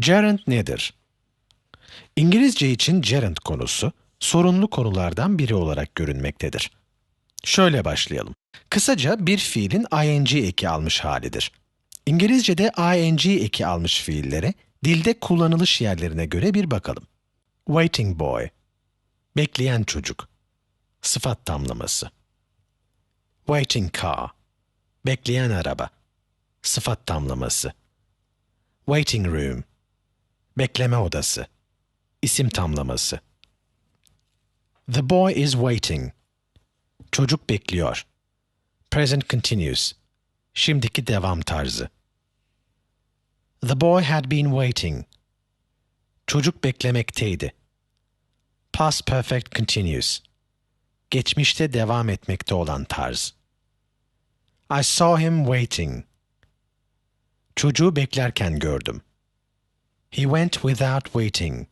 Gerund nedir? İngilizce için gerund konusu sorunlu konulardan biri olarak görünmektedir. Şöyle başlayalım. Kısaca bir fiilin ing eki almış halidir. İngilizce'de ing eki almış fiillere dilde kullanılış yerlerine göre bir bakalım. Waiting boy, bekleyen çocuk, sıfat tamlaması. Waiting car, bekleyen araba, sıfat tamlaması. Waiting room, bekleme odası, isim tamlaması. The boy is waiting, çocuk bekliyor. Present continuous, şimdiki devam tarzı. The boy had been waiting, çocuk beklemekteydi. Past perfect continuous, geçmişte devam etmekte olan tarz. I saw him waiting. Çocuğu beklerken gördüm. He went without waiting.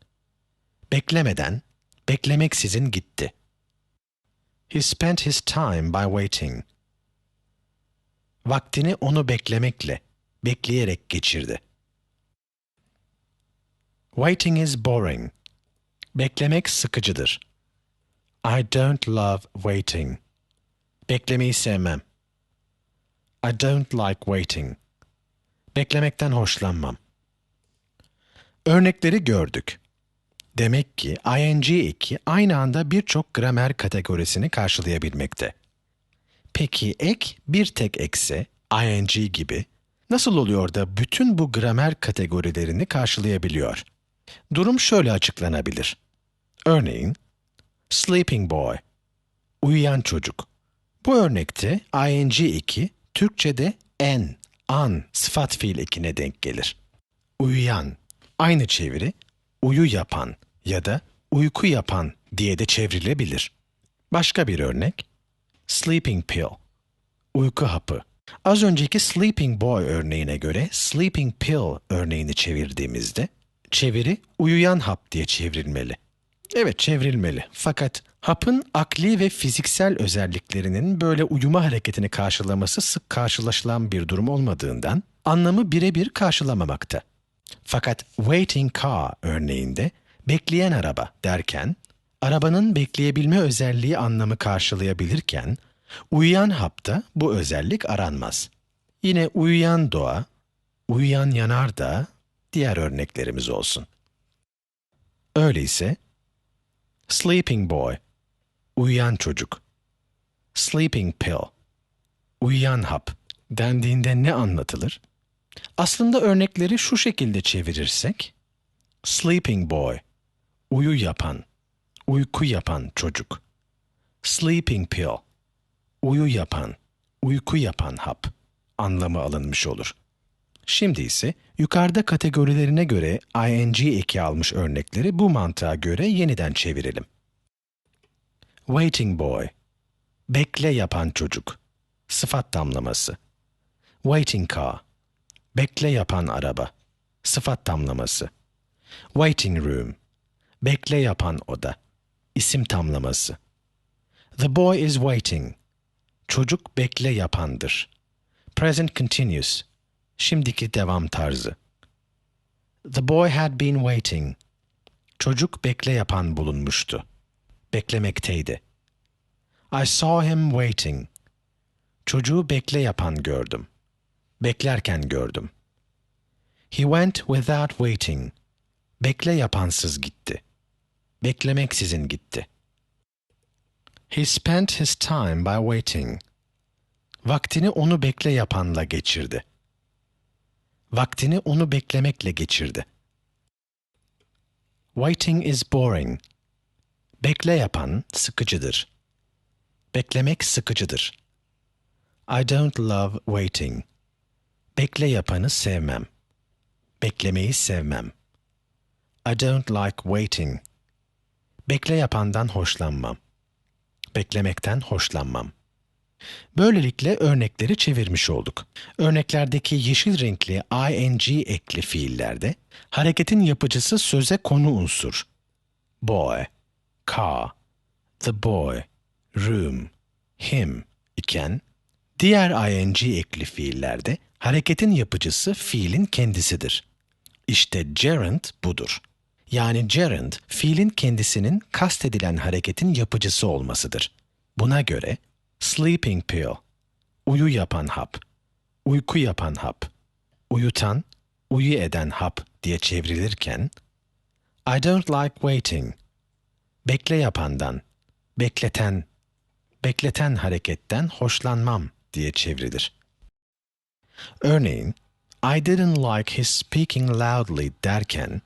Beklemeden, beklemeksizin gitti. He spent his time by waiting. Vaktini onu beklemekle, bekleyerek geçirdi. Waiting is boring. Beklemek sıkıcıdır. I don't love waiting. Beklemeyi sevmem. I don't like waiting. Beklemekten hoşlanmam. Örnekleri gördük. Demek ki ing eki aynı anda birçok gramer kategorisini karşılayabilmekte. Peki ek bir tek ekse ing gibi nasıl oluyor da bütün bu gramer kategorilerini karşılayabiliyor? Durum şöyle açıklanabilir. Örneğin sleeping boy uyuyan çocuk. Bu örnekte ing eki Türkçede en, an sıfat fiil ekine denk gelir. Uyuyan aynı çeviri uyu yapan ya da uyku yapan diye de çevrilebilir. Başka bir örnek sleeping pill uyku hapı. Az önceki sleeping boy örneğine göre sleeping pill örneğini çevirdiğimizde çeviri uyuyan hap diye çevrilmeli. Evet çevrilmeli. Fakat hapın akli ve fiziksel özelliklerinin böyle uyuma hareketini karşılaması sık karşılaşılan bir durum olmadığından anlamı birebir karşılamamakta. Fakat waiting car örneğinde bekleyen araba derken arabanın bekleyebilme özelliği anlamı karşılayabilirken uyuyan hapta bu özellik aranmaz. Yine uyuyan doğa, uyuyan yanar da diğer örneklerimiz olsun. Öyleyse sleeping boy uyuyan çocuk sleeping pill uyuyan hap dendiğinde ne anlatılır? Aslında örnekleri şu şekilde çevirirsek sleeping boy uyu yapan uyku yapan çocuk sleeping pill uyu yapan uyku yapan hap anlamı alınmış olur. Şimdi ise yukarıda kategorilerine göre ing eki almış örnekleri bu mantığa göre yeniden çevirelim. Waiting boy, bekle yapan çocuk, sıfat tamlaması. Waiting car, bekle yapan araba, sıfat tamlaması. Waiting room, bekle yapan oda, isim tamlaması. The boy is waiting, çocuk bekle yapandır. Present continuous, şimdiki devam tarzı. The boy had been waiting. Çocuk bekle yapan bulunmuştu. Beklemekteydi. I saw him waiting. Çocuğu bekle yapan gördüm. Beklerken gördüm. He went without waiting. Bekle yapansız gitti. Beklemeksizin gitti. He spent his time by waiting. Vaktini onu bekle yapanla geçirdi vaktini onu beklemekle geçirdi. Waiting is boring. Bekle yapan sıkıcıdır. Beklemek sıkıcıdır. I don't love waiting. Bekle yapanı sevmem. Beklemeyi sevmem. I don't like waiting. Bekle yapandan hoşlanmam. Beklemekten hoşlanmam. Böylelikle örnekleri çevirmiş olduk. Örneklerdeki yeşil renkli ing ekli fiillerde hareketin yapıcısı söze konu unsur. Boy, car, the boy, room, him iken diğer ing ekli fiillerde hareketin yapıcısı fiilin kendisidir. İşte gerund budur. Yani gerund, fiilin kendisinin kastedilen hareketin yapıcısı olmasıdır. Buna göre sleeping pill, uyu yapan hap, uyku yapan hap, uyutan, uyu eden hap diye çevrilirken I don't like waiting, bekle yapandan, bekleten, bekleten hareketten hoşlanmam diye çevrilir. Örneğin, I didn't like his speaking loudly derken,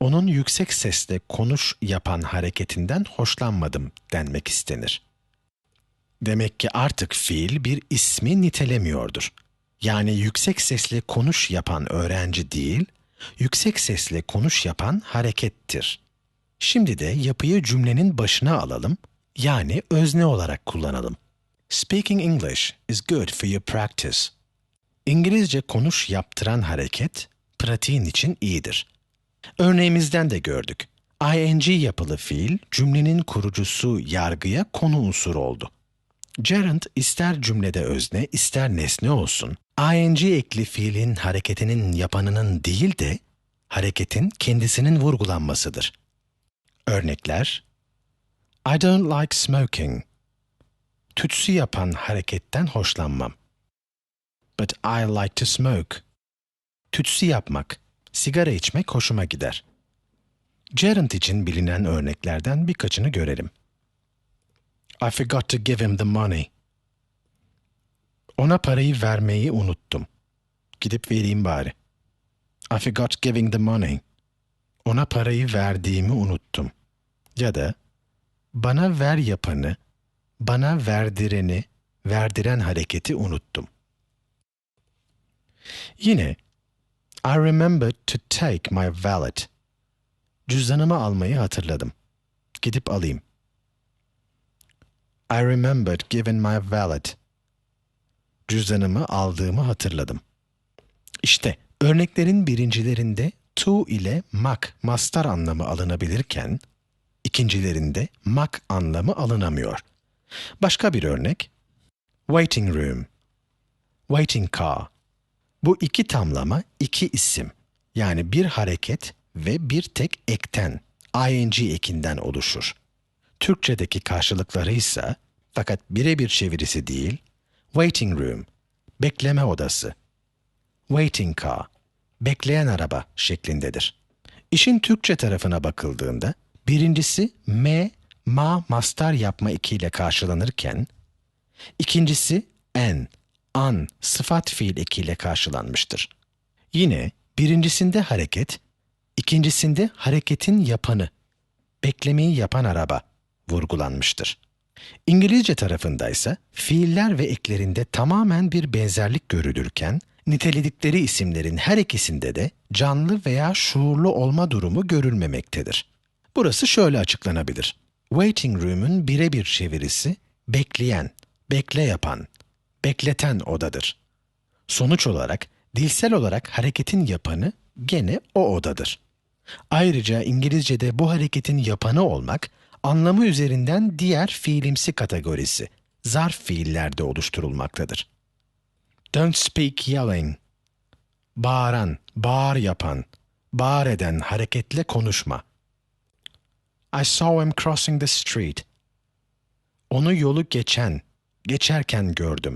onun yüksek sesle konuş yapan hareketinden hoşlanmadım denmek istenir. Demek ki artık fiil bir ismi nitelemiyordur. Yani yüksek sesle konuş yapan öğrenci değil, yüksek sesle konuş yapan harekettir. Şimdi de yapıyı cümlenin başına alalım, yani özne olarak kullanalım. Speaking English is good for your practice. İngilizce konuş yaptıran hareket, pratiğin için iyidir. Örneğimizden de gördük. ing yapılı fiil cümlenin kurucusu yargıya konu unsuru oldu. Gerund ister cümlede özne ister nesne olsun, ing ekli fiilin hareketinin yapanının değil de hareketin kendisinin vurgulanmasıdır. Örnekler I don't like smoking. Tütsü yapan hareketten hoşlanmam. But I like to smoke. Tütsü yapmak, sigara içmek hoşuma gider. Gerund için bilinen örneklerden birkaçını görelim. I forgot to give him the money. Ona parayı vermeyi unuttum. Gidip vereyim bari. I forgot giving the money. Ona parayı verdiğimi unuttum. Ya da bana ver yapanı, bana verdireni, verdiren hareketi unuttum. Yine I remembered to take my wallet. Cüzdanımı almayı hatırladım. Gidip alayım. I remembered giving my wallet. Cüzdanımı aldığımı hatırladım. İşte örneklerin birincilerinde to ile mak mastar anlamı alınabilirken ikincilerinde mak anlamı alınamıyor. Başka bir örnek waiting room, waiting car. Bu iki tamlama iki isim yani bir hareket ve bir tek ekten ing ekinden oluşur. Türkçedeki karşılıkları ise fakat birebir çevirisi değil, waiting room, bekleme odası, waiting car, bekleyen araba şeklindedir. İşin Türkçe tarafına bakıldığında birincisi me, ma mastar yapma ekiyle karşılanırken ikincisi en, an sıfat fiil ekiyle karşılanmıştır. Yine birincisinde hareket, ikincisinde hareketin yapanı, beklemeyi yapan araba vurgulanmıştır. İngilizce tarafında ise fiiller ve eklerinde tamamen bir benzerlik görülürken, niteledikleri isimlerin her ikisinde de canlı veya şuurlu olma durumu görülmemektedir. Burası şöyle açıklanabilir. Waiting room'un birebir çevirisi bekleyen, bekle yapan, bekleten odadır. Sonuç olarak dilsel olarak hareketin yapanı gene o odadır. Ayrıca İngilizce'de bu hareketin yapanı olmak anlamı üzerinden diğer fiilimsi kategorisi, zarf fiillerde oluşturulmaktadır. Don't speak yelling. Bağıran, bağır yapan, bağır eden, hareketle konuşma. I saw him crossing the street. Onu yolu geçen, geçerken gördüm.